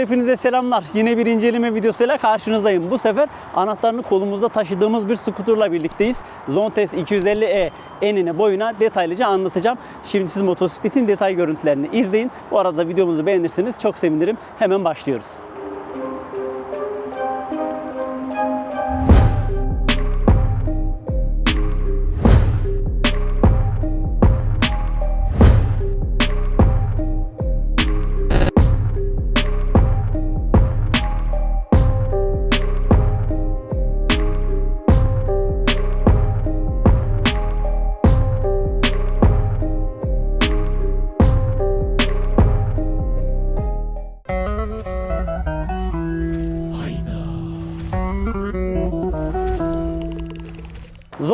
Hepinize selamlar. Yine bir inceleme videosuyla karşınızdayım. Bu sefer anahtarını kolumuzda taşıdığımız bir skuterla birlikteyiz. Zontes 250E enine boyuna detaylıca anlatacağım. Şimdi siz motosikletin detay görüntülerini izleyin. Bu arada videomuzu beğenirseniz çok sevinirim. Hemen başlıyoruz.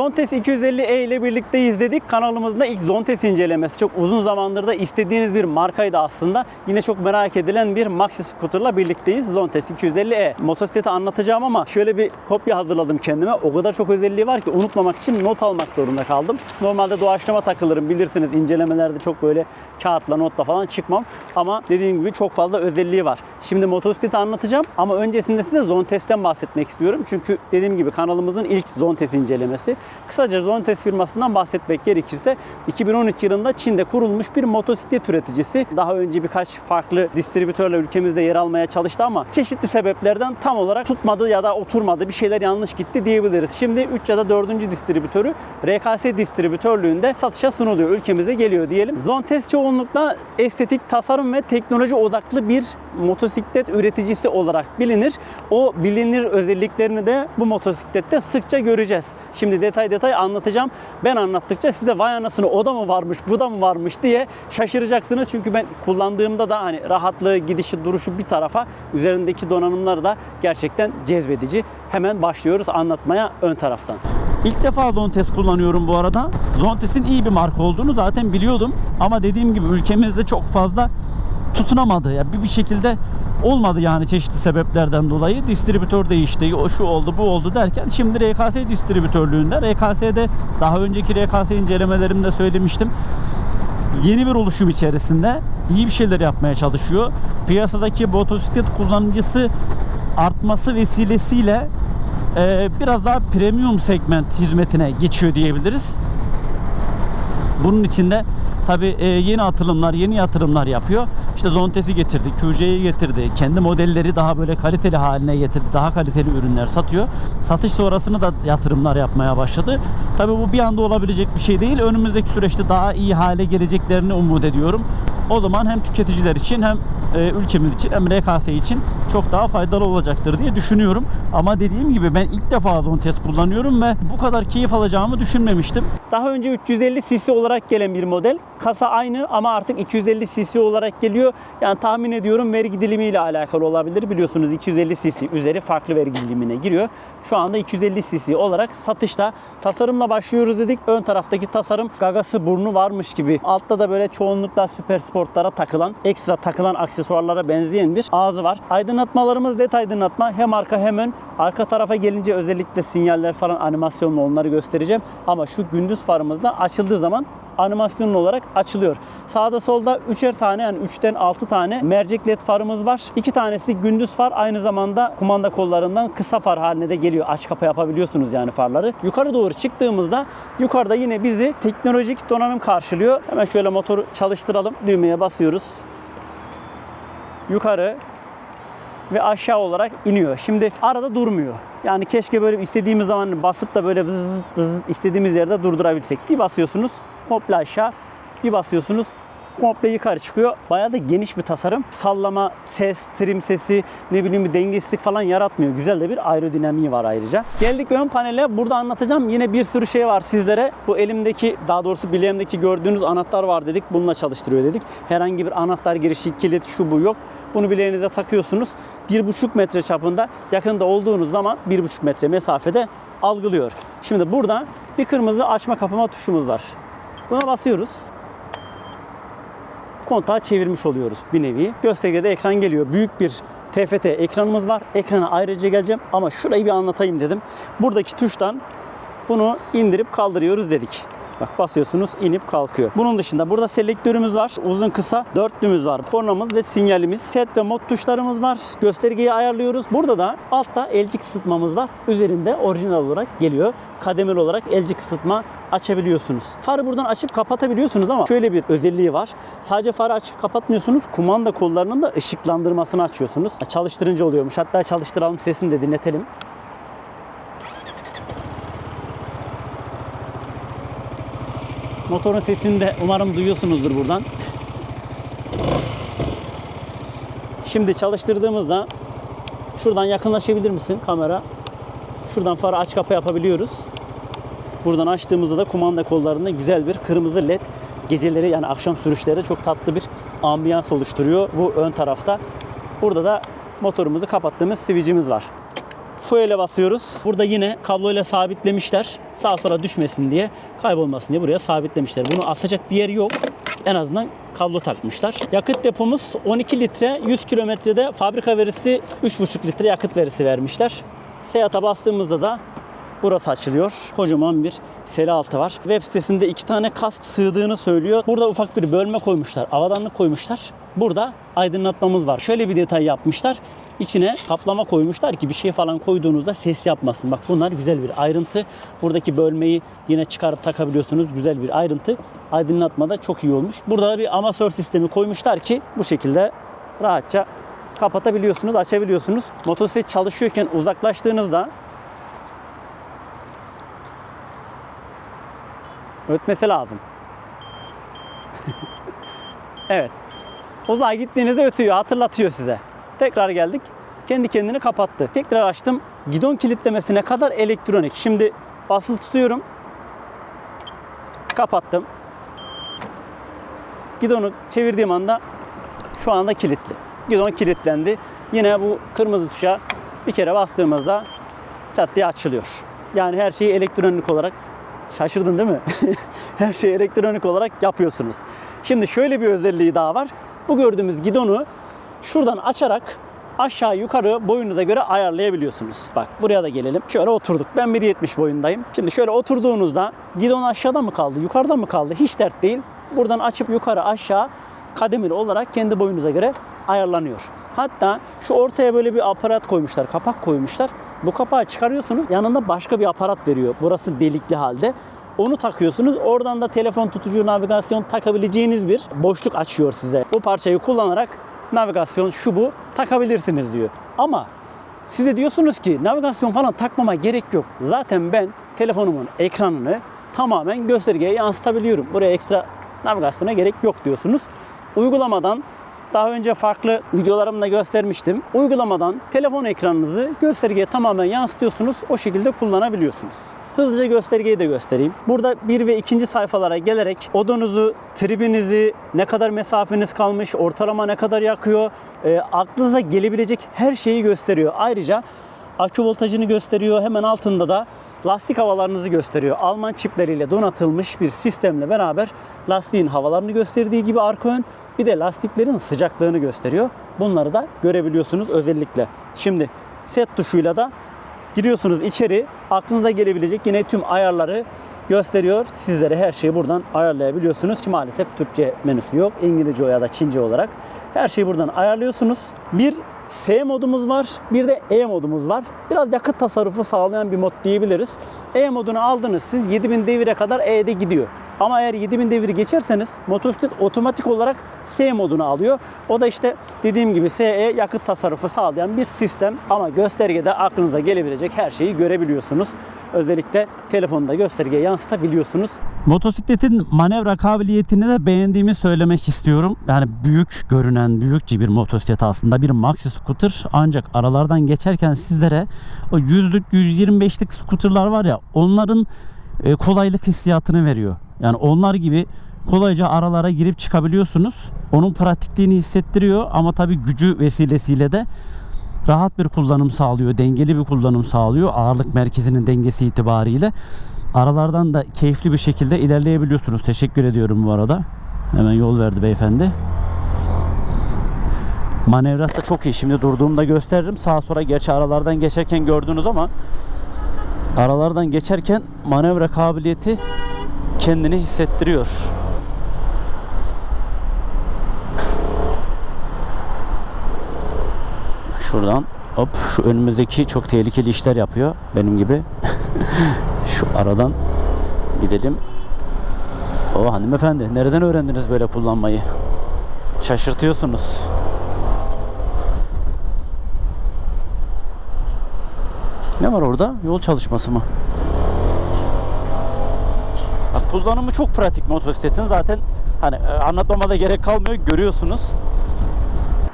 Zontes 250E ile birlikte izledik. Kanalımızda ilk Zontes incelemesi. Çok uzun zamandır da istediğiniz bir markaydı aslında. Yine çok merak edilen bir maxi scooter'la birlikteyiz. Zontes 250E. Motosikleti anlatacağım ama şöyle bir kopya hazırladım kendime. O kadar çok özelliği var ki unutmamak için not almak zorunda kaldım. Normalde doğaçlama takılırım bilirsiniz. incelemelerde çok böyle kağıtla notla falan çıkmam. Ama dediğim gibi çok fazla özelliği var. Şimdi motosikleti anlatacağım ama öncesinde size Zontes'ten bahsetmek istiyorum. Çünkü dediğim gibi kanalımızın ilk Zontes incelemesi. Kısaca Zontes firmasından bahsetmek gerekirse 2013 yılında Çin'de kurulmuş bir motosiklet üreticisi. Daha önce birkaç farklı distribütörle ülkemizde yer almaya çalıştı ama çeşitli sebeplerden tam olarak tutmadı ya da oturmadı. Bir şeyler yanlış gitti diyebiliriz. Şimdi 3 ya da 4. distribütörü RKS distribütörlüğünde satışa sunuluyor. Ülkemize geliyor diyelim. Zontes çoğunlukla estetik, tasarım ve teknoloji odaklı bir motosiklet üreticisi olarak bilinir. O bilinir özelliklerini de bu motosiklette sıkça göreceğiz. Şimdi detay detay anlatacağım. Ben anlattıkça size vay anasını o da mı varmış, bu da mı varmış diye şaşıracaksınız. Çünkü ben kullandığımda da hani rahatlığı, gidişi, duruşu bir tarafa üzerindeki donanımlar da gerçekten cezbedici. Hemen başlıyoruz anlatmaya ön taraftan. İlk defa Zontes kullanıyorum bu arada. Zontes'in iyi bir marka olduğunu zaten biliyordum. Ama dediğim gibi ülkemizde çok fazla tutunamadı. Ya bir, bir şekilde olmadı yani çeşitli sebeplerden dolayı. Distribütör değişti, o şu oldu, bu oldu derken şimdi RKS distribütörlüğünde. RKS'de daha önceki RKS incelemelerimde söylemiştim. Yeni bir oluşum içerisinde iyi bir şeyler yapmaya çalışıyor. Piyasadaki motosiklet kullanıcısı artması vesilesiyle e, biraz daha premium segment hizmetine geçiyor diyebiliriz. Bunun içinde tabi yeni atılımlar, yeni yatırımlar yapıyor. İşte Zontes'i getirdi, QC'yi getirdi. Kendi modelleri daha böyle kaliteli haline getirdi. Daha kaliteli ürünler satıyor. Satış sonrasını da yatırımlar yapmaya başladı. Tabi bu bir anda olabilecek bir şey değil. Önümüzdeki süreçte daha iyi hale geleceklerini umut ediyorum. O zaman hem tüketiciler için hem e, ülkemiz için hem RKS için çok daha faydalı olacaktır diye düşünüyorum. Ama dediğim gibi ben ilk defa Zontes kullanıyorum ve bu kadar keyif alacağımı düşünmemiştim. Daha önce 350 cc olarak gelen bir model. Kasa aynı ama artık 250 cc olarak geliyor. Yani tahmin ediyorum vergi dilimiyle alakalı olabilir. Biliyorsunuz 250 cc üzeri farklı vergi dilimine giriyor. Şu anda 250 cc olarak satışta. Tasarımla başlıyoruz dedik. Ön taraftaki tasarım gagası burnu varmış gibi. Altta da böyle çoğunlukla süper sportlara takılan, ekstra takılan aksesuarlara benzeyen bir ağzı var. Aydınlatmalarımız led aydınlatma. Hem arka hem ön. Arka tarafa gelince özellikle sinyaller falan animasyonlu onları göstereceğim. Ama şu gündüz farımızda açıldığı zaman animasyonlu olarak açılıyor. Sağda solda üçer tane yani 3'ten 6 tane mercek led farımız var. İki tanesi gündüz far aynı zamanda kumanda kollarından kısa far haline de geliyor. Aç kapa yapabiliyorsunuz yani farları. Yukarı doğru çıktığımızda yukarıda yine bizi teknolojik donanım karşılıyor. Hemen şöyle motoru çalıştıralım. Düğmeye basıyoruz. Yukarı ve aşağı olarak iniyor. Şimdi arada durmuyor. Yani keşke böyle istediğimiz zaman basıp da böyle vız vız istediğimiz yerde durdurabilsek. Bir basıyorsunuz komple aşağı, bir basıyorsunuz komple yukarı çıkıyor. Bayağı da geniş bir tasarım. Sallama, ses, trim sesi, ne bileyim bir dengesizlik falan yaratmıyor. Güzel de bir aerodinamiği var ayrıca. Geldik ön panele. Burada anlatacağım. Yine bir sürü şey var sizlere. Bu elimdeki, daha doğrusu bileğimdeki gördüğünüz anahtar var dedik. Bununla çalıştırıyor dedik. Herhangi bir anahtar girişi, kilit, şu bu yok. Bunu bileğinize takıyorsunuz. 1,5 metre çapında yakında olduğunuz zaman 1,5 metre mesafede algılıyor. Şimdi burada bir kırmızı açma kapama tuşumuz var. Buna basıyoruz kontağı çevirmiş oluyoruz bir nevi. Göstergede ekran geliyor. Büyük bir TFT ekranımız var. Ekrana ayrıca geleceğim ama şurayı bir anlatayım dedim. Buradaki tuştan bunu indirip kaldırıyoruz dedik. Bak basıyorsunuz inip kalkıyor. Bunun dışında burada selektörümüz var. Uzun kısa dörtlümüz var. Kornamız ve sinyalimiz. Set ve mod tuşlarımız var. Göstergeyi ayarlıyoruz. Burada da altta elci kısıtmamız var. Üzerinde orijinal olarak geliyor. Kademeli olarak elci kısıtma açabiliyorsunuz. Farı buradan açıp kapatabiliyorsunuz ama şöyle bir özelliği var. Sadece farı açıp kapatmıyorsunuz. Kumanda kollarının da ışıklandırmasını açıyorsunuz. Çalıştırınca oluyormuş. Hatta çalıştıralım sesini de dinletelim. Motorun sesini de umarım duyuyorsunuzdur buradan. Şimdi çalıştırdığımızda şuradan yakınlaşabilir misin kamera? Şuradan farı aç kapa yapabiliyoruz. Buradan açtığımızda da kumanda kollarında güzel bir kırmızı led geceleri yani akşam sürüşleri çok tatlı bir ambiyans oluşturuyor bu ön tarafta. Burada da motorumuzu kapattığımız switch'imiz var. Fuel'e basıyoruz. Burada yine kabloyla sabitlemişler. Sağa sola düşmesin diye, kaybolmasın diye buraya sabitlemişler. Bunu asacak bir yer yok. En azından kablo takmışlar. Yakıt depomuz 12 litre, 100 kilometrede fabrika verisi 3,5 litre yakıt verisi vermişler. Seat'a bastığımızda da Burası açılıyor. Kocaman bir seri altı var. Web sitesinde iki tane kask sığdığını söylüyor. Burada ufak bir bölme koymuşlar. Avadanlık koymuşlar. Burada aydınlatmamız var. Şöyle bir detay yapmışlar. İçine kaplama koymuşlar ki bir şey falan koyduğunuzda ses yapmasın. Bak bunlar güzel bir ayrıntı. Buradaki bölmeyi yine çıkarıp takabiliyorsunuz. Güzel bir ayrıntı. Aydınlatma da çok iyi olmuş. Burada da bir amasör sistemi koymuşlar ki bu şekilde rahatça kapatabiliyorsunuz, açabiliyorsunuz. Motosiklet çalışıyorken uzaklaştığınızda ötmesi lazım. evet. Uzağa gittiğinizde ötüyor, hatırlatıyor size. Tekrar geldik. Kendi kendini kapattı. Tekrar açtım. Gidon kilitlemesine kadar elektronik. Şimdi basılı tutuyorum. Kapattım. Gidonu çevirdiğim anda şu anda kilitli. Gidon kilitlendi. Yine bu kırmızı tuşa bir kere bastığımızda çat diye açılıyor. Yani her şeyi elektronik olarak Şaşırdın değil mi? Her şeyi elektronik olarak yapıyorsunuz. Şimdi şöyle bir özelliği daha var. Bu gördüğümüz gidonu şuradan açarak aşağı yukarı boyunuza göre ayarlayabiliyorsunuz. Bak buraya da gelelim. Şöyle oturduk. Ben 1.70 boyundayım. Şimdi şöyle oturduğunuzda gidon aşağıda mı kaldı, yukarıda mı kaldı hiç dert değil. Buradan açıp yukarı aşağı kademeli olarak kendi boyunuza göre ayarlanıyor. Hatta şu ortaya böyle bir aparat koymuşlar, kapak koymuşlar. Bu kapağı çıkarıyorsunuz, yanında başka bir aparat veriyor. Burası delikli halde. Onu takıyorsunuz. Oradan da telefon tutucu, navigasyon takabileceğiniz bir boşluk açıyor size. Bu parçayı kullanarak navigasyon şu bu takabilirsiniz diyor. Ama size diyorsunuz ki navigasyon falan takmama gerek yok. Zaten ben telefonumun ekranını tamamen göstergeye yansıtabiliyorum. Buraya ekstra navigasyona gerek yok diyorsunuz. Uygulamadan daha önce farklı videolarımda göstermiştim. Uygulamadan telefon ekranınızı göstergeye tamamen yansıtıyorsunuz. O şekilde kullanabiliyorsunuz. Hızlıca göstergeyi de göstereyim. Burada bir ve ikinci sayfalara gelerek odonuzu, tribinizi, ne kadar mesafeniz kalmış, ortalama ne kadar yakıyor, e, aklınıza gelebilecek her şeyi gösteriyor. Ayrıca akü voltajını gösteriyor. Hemen altında da lastik havalarınızı gösteriyor. Alman çipleriyle donatılmış bir sistemle beraber lastiğin havalarını gösterdiği gibi arka ön bir de lastiklerin sıcaklığını gösteriyor. Bunları da görebiliyorsunuz özellikle. Şimdi set tuşuyla da giriyorsunuz içeri. Aklınıza gelebilecek yine tüm ayarları gösteriyor. Sizlere her şeyi buradan ayarlayabiliyorsunuz ki maalesef Türkçe menüsü yok. İngilizce ya da Çince olarak her şeyi buradan ayarlıyorsunuz. Bir S modumuz var. Bir de E modumuz var. Biraz yakıt tasarrufu sağlayan bir mod diyebiliriz. E modunu aldınız siz 7000 devire kadar E'de gidiyor. Ama eğer 7000 deviri geçerseniz motosiklet otomatik olarak S modunu alıyor. O da işte dediğim gibi SE yakıt tasarrufu sağlayan bir sistem ama göstergede aklınıza gelebilecek her şeyi görebiliyorsunuz. Özellikle telefonda göstergeye yansıtabiliyorsunuz. Motosikletin manevra kabiliyetini de beğendiğimi söylemek istiyorum. Yani büyük görünen, büyükçe bir motosiklet aslında bir maxi scooter. Ancak aralardan geçerken sizlere o 100'lük, 125'lik scooterlar var ya onların e, kolaylık hissiyatını veriyor. Yani onlar gibi kolayca aralara girip çıkabiliyorsunuz. Onun pratikliğini hissettiriyor ama tabii gücü vesilesiyle de rahat bir kullanım sağlıyor, dengeli bir kullanım sağlıyor. Ağırlık merkezinin dengesi itibariyle aralardan da keyifli bir şekilde ilerleyebiliyorsunuz. Teşekkür ediyorum bu arada. Hemen yol verdi beyefendi. Manevrası da çok iyi. Şimdi durduğumda gösteririm. Sağa sola gerçi aralardan geçerken gördünüz ama aralardan geçerken manevra kabiliyeti kendini hissettiriyor. Şuradan hop şu önümüzdeki çok tehlikeli işler yapıyor benim gibi. şu aradan gidelim. O hanımefendi nereden öğrendiniz böyle kullanmayı? Şaşırtıyorsunuz. Ne var orada? Yol çalışması mı? Bak, kullanımı çok pratik motosikletin zaten hani e, anlatmama da gerek kalmıyor görüyorsunuz.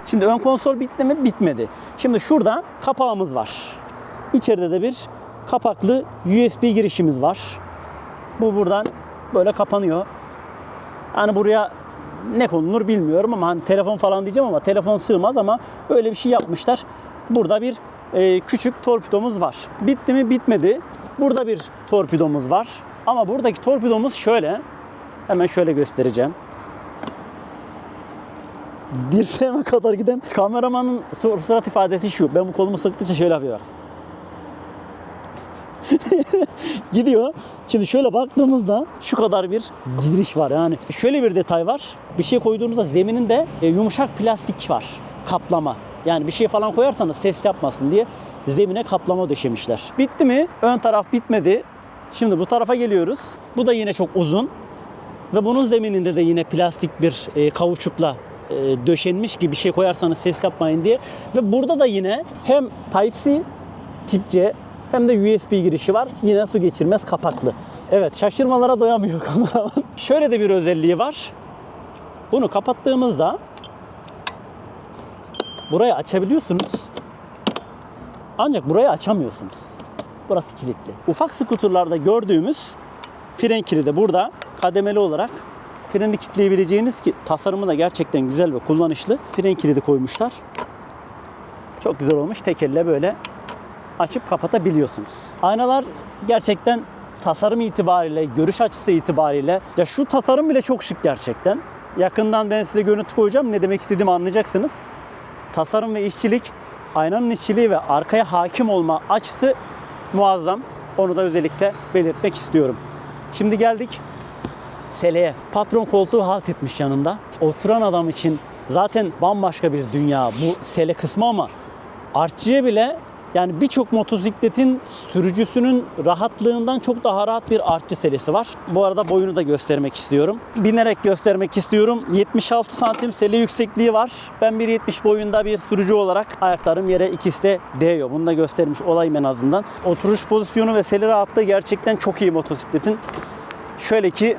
Şimdi ön konsol bitti mi? Bitmedi. Şimdi şurada kapağımız var. İçeride de bir kapaklı USB girişimiz var. Bu buradan böyle kapanıyor. Yani buraya ne konulur bilmiyorum ama hani telefon falan diyeceğim ama telefon sığmaz ama böyle bir şey yapmışlar. Burada bir e, küçük torpidomuz var. Bitti mi? Bitmedi. Burada bir torpidomuz var. Ama buradaki torpidomuz şöyle. Hemen şöyle göstereceğim. Dirseğime kadar giden kameramanın sur- surat ifadesi şu. Ben bu kolumu sıktıkça şöyle yapıyor. Gidiyor. Şimdi şöyle baktığımızda şu kadar bir giriş var. Yani şöyle bir detay var. Bir şey koyduğunuzda zemininde e, yumuşak plastik var. Kaplama. Yani bir şey falan koyarsanız ses yapmasın diye zemine kaplama döşemişler. Bitti mi? Ön taraf bitmedi. Şimdi bu tarafa geliyoruz. Bu da yine çok uzun. Ve bunun zemininde de yine plastik bir e, kauçukla e, döşenmiş gibi bir şey koyarsanız ses yapmayın diye. Ve burada da yine hem Type-C tip C hem de USB girişi var. Yine su geçirmez kapaklı. Evet şaşırmalara doyamıyor kameraman. Şöyle de bir özelliği var. Bunu kapattığımızda burayı açabiliyorsunuz. Ancak burayı açamıyorsunuz. Burası kilitli. Ufak skuterlarda gördüğümüz fren kilidi burada kademeli olarak freni kilitleyebileceğiniz ki tasarımı da gerçekten güzel ve kullanışlı. Fren kilidi koymuşlar. Çok güzel olmuş. Tek elle böyle açıp kapatabiliyorsunuz. Aynalar gerçekten tasarım itibariyle, görüş açısı itibariyle ya şu tasarım bile çok şık gerçekten. Yakından ben size görüntü koyacağım. Ne demek istediğimi anlayacaksınız. Tasarım ve işçilik, aynanın işçiliği ve arkaya hakim olma açısı muazzam. Onu da özellikle belirtmek istiyorum. Şimdi geldik Sele'ye. Patron koltuğu halt etmiş yanında. Oturan adam için zaten bambaşka bir dünya bu sele kısmı ama artçıya bile yani birçok motosikletin sürücüsünün rahatlığından çok daha rahat bir artçı selesi var. Bu arada boyunu da göstermek istiyorum. Binerek göstermek istiyorum. 76 santim sele yüksekliği var. Ben 1.70 boyunda bir sürücü olarak ayaklarım yere ikisi de değiyor. Bunu da göstermiş olayım en azından. Oturuş pozisyonu ve sele rahatlığı gerçekten çok iyi motosikletin. Şöyle ki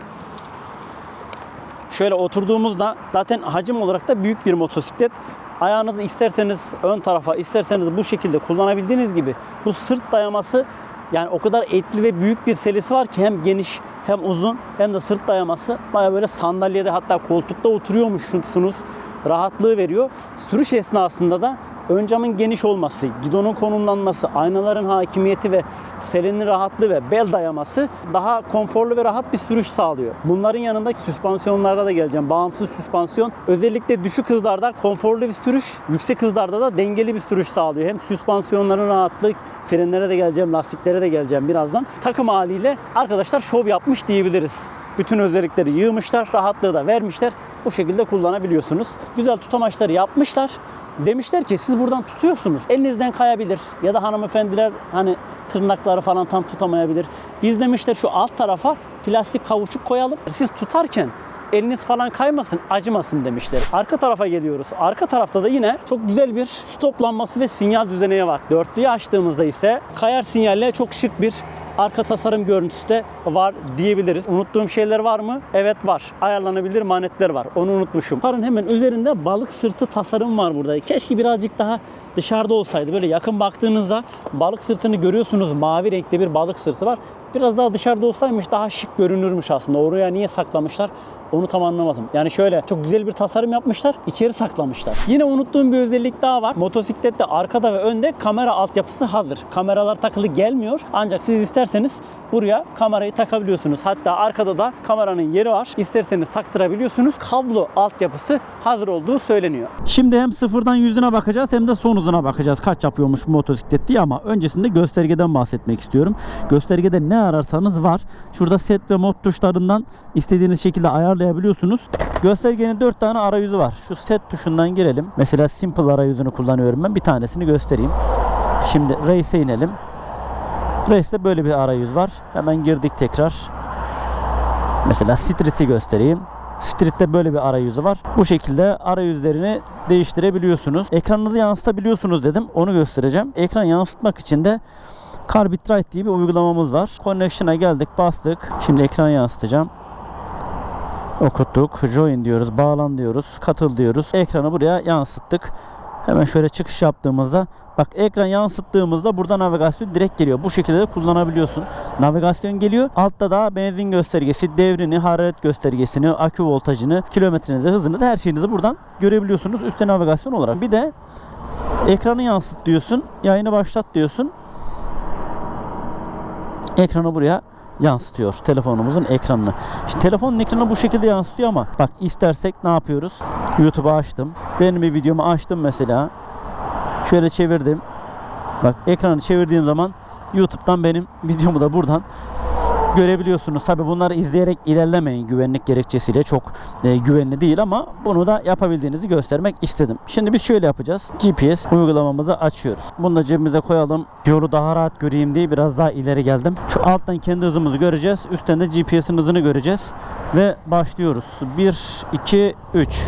şöyle oturduğumuzda zaten hacim olarak da büyük bir motosiklet. Ayağınızı isterseniz ön tarafa, isterseniz bu şekilde kullanabildiğiniz gibi bu sırt dayaması yani o kadar etli ve büyük bir selisi var ki hem geniş hem uzun hem de sırt dayaması baya böyle sandalyede hatta koltukta oturuyormuşsunuz rahatlığı veriyor. Sürüş esnasında da ön camın geniş olması, gidonun konumlanması, aynaların hakimiyeti ve selenin rahatlığı ve bel dayaması daha konforlu ve rahat bir sürüş sağlıyor. Bunların yanındaki süspansiyonlara da geleceğim. Bağımsız süspansiyon özellikle düşük hızlarda konforlu bir sürüş, yüksek hızlarda da dengeli bir sürüş sağlıyor. Hem süspansiyonların rahatlık, frenlere de geleceğim, lastiklere de geleceğim birazdan. Takım haliyle arkadaşlar şov yapmış diyebiliriz. Bütün özellikleri yığmışlar, rahatlığı da vermişler. Bu şekilde kullanabiliyorsunuz. Güzel tutamaçları yapmışlar. Demişler ki siz buradan tutuyorsunuz. Elinizden kayabilir ya da hanımefendiler hani tırnakları falan tam tutamayabilir. Biz demişler şu alt tarafa plastik kavuçuk koyalım. Siz tutarken eliniz falan kaymasın, acımasın demişler. Arka tarafa geliyoruz. Arka tarafta da yine çok güzel bir stoplanması ve sinyal düzeneği var. Dörtlüyü açtığımızda ise kayar sinyalle çok şık bir arka tasarım görüntüsü de var diyebiliriz. Unuttuğum şeyler var mı? Evet var. Ayarlanabilir manetler var. Onu unutmuşum. Parın hemen üzerinde balık sırtı tasarım var burada. Keşke birazcık daha dışarıda olsaydı. Böyle yakın baktığınızda balık sırtını görüyorsunuz. Mavi renkte bir balık sırtı var. Biraz daha dışarıda olsaymış daha şık görünürmüş aslında. Oraya niye saklamışlar onu tam anlamadım. Yani şöyle çok güzel bir tasarım yapmışlar. içeri saklamışlar. Yine unuttuğum bir özellik daha var. Motosiklette arkada ve önde kamera altyapısı hazır. Kameralar takılı gelmiyor. Ancak siz isterseniz buraya kamerayı takabiliyorsunuz. Hatta arkada da kameranın yeri var. İsterseniz taktırabiliyorsunuz. Kablo altyapısı hazır olduğu söyleniyor. Şimdi hem sıfırdan yüzüne bakacağız hem de son hızına bakacağız. Kaç yapıyormuş bu motosiklet diye ama öncesinde göstergeden bahsetmek istiyorum. Göstergede ne ararsanız var. Şurada set ve mod tuşlarından istediğiniz şekilde ayarlayabiliyorsunuz. Göstergenin 4 tane arayüzü var. Şu set tuşundan girelim. Mesela simple arayüzünü kullanıyorum ben. Bir tanesini göstereyim. Şimdi Race'e inelim. Race'de böyle bir arayüz var. Hemen girdik tekrar. Mesela Street'i göstereyim. Street'te böyle bir arayüzü var. Bu şekilde arayüzlerini değiştirebiliyorsunuz. Ekranınızı yansıtabiliyorsunuz dedim. Onu göstereceğim. Ekran yansıtmak için de Carbit diye bir uygulamamız var. Connection'a geldik, bastık. Şimdi ekranı yansıtacağım. Okuttuk. Join diyoruz, bağlan diyoruz, katıl diyoruz. Ekranı buraya yansıttık. Hemen şöyle çıkış yaptığımızda bak ekran yansıttığımızda burada navigasyon direkt geliyor. Bu şekilde de kullanabiliyorsun. Navigasyon geliyor. Altta da benzin göstergesi, devrini, hararet göstergesini, akü voltajını, kilometrenizi, hızınızı her şeyinizi buradan görebiliyorsunuz. Üstte navigasyon olarak. Bir de ekranı yansıt diyorsun. Yayını başlat diyorsun. Ekranı buraya yansıtıyor. Telefonumuzun ekranını. Şimdi telefonun ekranı bu şekilde yansıtıyor ama bak istersek ne yapıyoruz? YouTube'u açtım. Benim bir videomu açtım mesela. Şöyle çevirdim. Bak ekranı çevirdiğim zaman YouTube'dan benim videomu da buradan görebiliyorsunuz. Tabi bunları izleyerek ilerlemeyin güvenlik gerekçesiyle çok e, güvenli değil ama bunu da yapabildiğinizi göstermek istedim. Şimdi biz şöyle yapacağız. GPS uygulamamızı açıyoruz. Bunu da cebimize koyalım. Yolu daha rahat göreyim diye biraz daha ileri geldim. Şu alttan kendi hızımızı göreceğiz. Üstten de GPS'in hızını göreceğiz. Ve başlıyoruz. 1, 2, 3.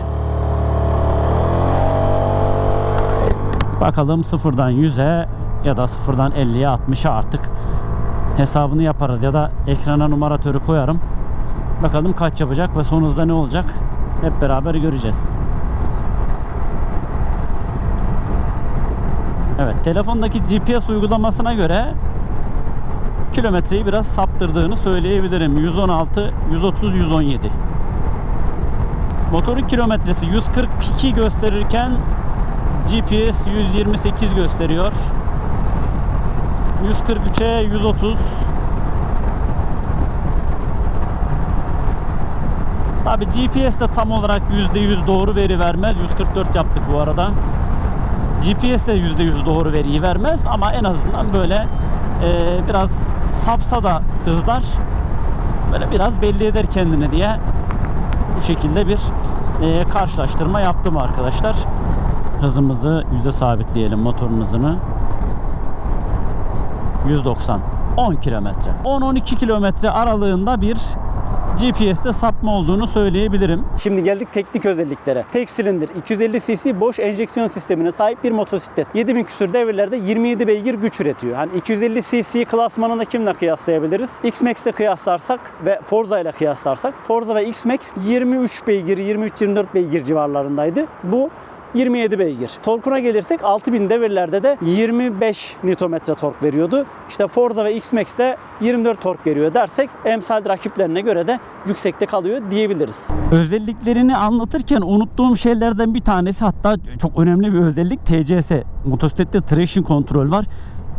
Bakalım sıfırdan 100'e ya da sıfırdan 50'ye 60'a artık hesabını yaparız ya da ekrana numaratörü koyarım. Bakalım kaç yapacak ve son hızda ne olacak? Hep beraber göreceğiz. Evet, telefondaki GPS uygulamasına göre kilometreyi biraz saptırdığını söyleyebilirim. 116, 130, 117. Motorun kilometresi 142 gösterirken GPS 128 gösteriyor. 143'e 130. Tabi GPS de tam olarak %100 doğru veri vermez. 144 yaptık bu arada. GPS de %100 doğru veriyi vermez ama en azından böyle e, biraz sapsa da hızlar böyle biraz belli eder kendini diye bu şekilde bir e, karşılaştırma yaptım arkadaşlar. Hızımızı yüze sabitleyelim motorun hızını. 190 10 kilometre 10-12 kilometre aralığında bir GPS'te sapma olduğunu söyleyebilirim. Şimdi geldik teknik özelliklere. Tek silindir 250 cc boş enjeksiyon sistemine sahip bir motosiklet. 7000 küsür devirlerde 27 beygir güç üretiyor. Hani 250 cc klasmanında kimle kıyaslayabiliriz? X-Max ile kıyaslarsak ve Forza ile kıyaslarsak Forza ve X-Max 23 beygir, 23-24 beygir civarlarındaydı. Bu 27 beygir. Torkuna gelirsek 6000 devirlerde de 25 Nm tork veriyordu. İşte Forza ve X-Max'te 24 tork veriyor dersek emsal rakiplerine göre de yüksekte kalıyor diyebiliriz. Özelliklerini anlatırken unuttuğum şeylerden bir tanesi hatta çok önemli bir özellik TCS. Motosiklette traction kontrol var.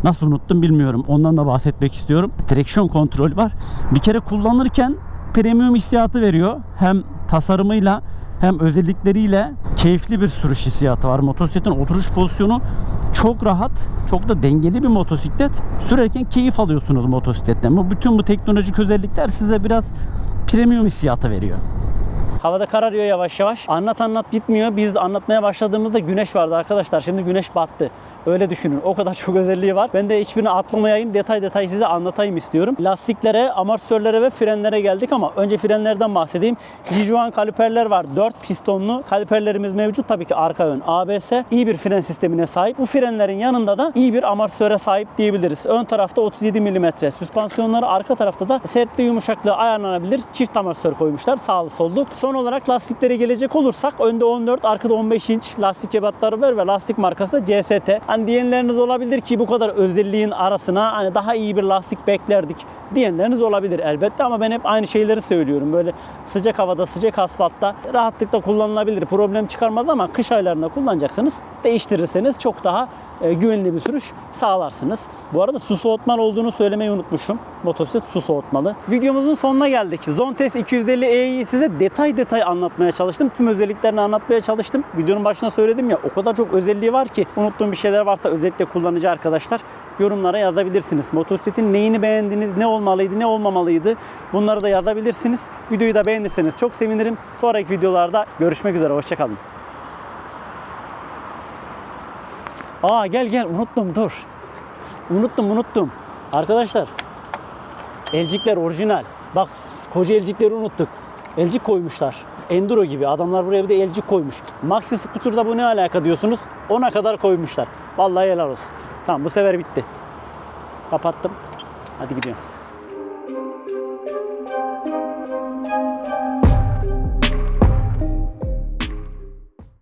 Nasıl unuttum bilmiyorum. Ondan da bahsetmek istiyorum. Traction kontrol var. Bir kere kullanırken premium hissiyatı veriyor. Hem tasarımıyla hem özellikleriyle keyifli bir sürüş hissiyatı var. Motosikletin oturuş pozisyonu çok rahat, çok da dengeli bir motosiklet. Sürerken keyif alıyorsunuz motosikletten. Bu bütün bu teknolojik özellikler size biraz premium hissiyatı veriyor. Havada kararıyor yavaş yavaş. Anlat anlat bitmiyor. Biz anlatmaya başladığımızda güneş vardı arkadaşlar. Şimdi güneş battı. Öyle düşünün. O kadar çok özelliği var. Ben de hiçbirini atlamayayım. Detay detay size anlatayım istiyorum. Lastiklere, amortisörlere ve frenlere geldik ama önce frenlerden bahsedeyim. Jijuan kaliperler var. 4 pistonlu kaliperlerimiz mevcut. Tabii ki arka ön ABS. iyi bir fren sistemine sahip. Bu frenlerin yanında da iyi bir amortisöre sahip diyebiliriz. Ön tarafta 37 mm. Süspansiyonları arka tarafta da sertliği yumuşaklığı ayarlanabilir. Çift amortisör koymuşlar. Sağlı sollu. Son olarak lastiklere gelecek olursak önde 14, arkada 15 inç lastik ebatları var ve lastik markası da CST. Hani diyenleriniz olabilir ki bu kadar özelliğin arasına hani daha iyi bir lastik beklerdik diyenleriniz olabilir elbette ama ben hep aynı şeyleri söylüyorum. Böyle sıcak havada, sıcak asfaltta rahatlıkla kullanılabilir. Problem çıkarmaz ama kış aylarında kullanacaksanız değiştirirseniz çok daha e, güvenli bir sürüş sağlarsınız. Bu arada su soğutmalı olduğunu söylemeyi unutmuşum. Motosiklet su soğutmalı. Videomuzun sonuna geldik. Zontes 250e'yi size detay detay detay anlatmaya çalıştım. Tüm özelliklerini anlatmaya çalıştım. Videonun başında söyledim ya o kadar çok özelliği var ki unuttuğum bir şeyler varsa özellikle kullanıcı arkadaşlar yorumlara yazabilirsiniz. Motosikletin neyini beğendiniz, ne olmalıydı, ne olmamalıydı bunları da yazabilirsiniz. Videoyu da beğenirseniz çok sevinirim. Sonraki videolarda görüşmek üzere. Hoşçakalın. Aa gel gel unuttum dur. Unuttum unuttum. Arkadaşlar elcikler orijinal. Bak koca elcikleri unuttuk. Elcik koymuşlar. Enduro gibi. Adamlar buraya bir de elcik koymuş. Maxi Scooter'da bu ne alaka diyorsunuz? Ona kadar koymuşlar. Vallahi helal olsun. Tamam bu sefer bitti. Kapattım. Hadi gidiyorum.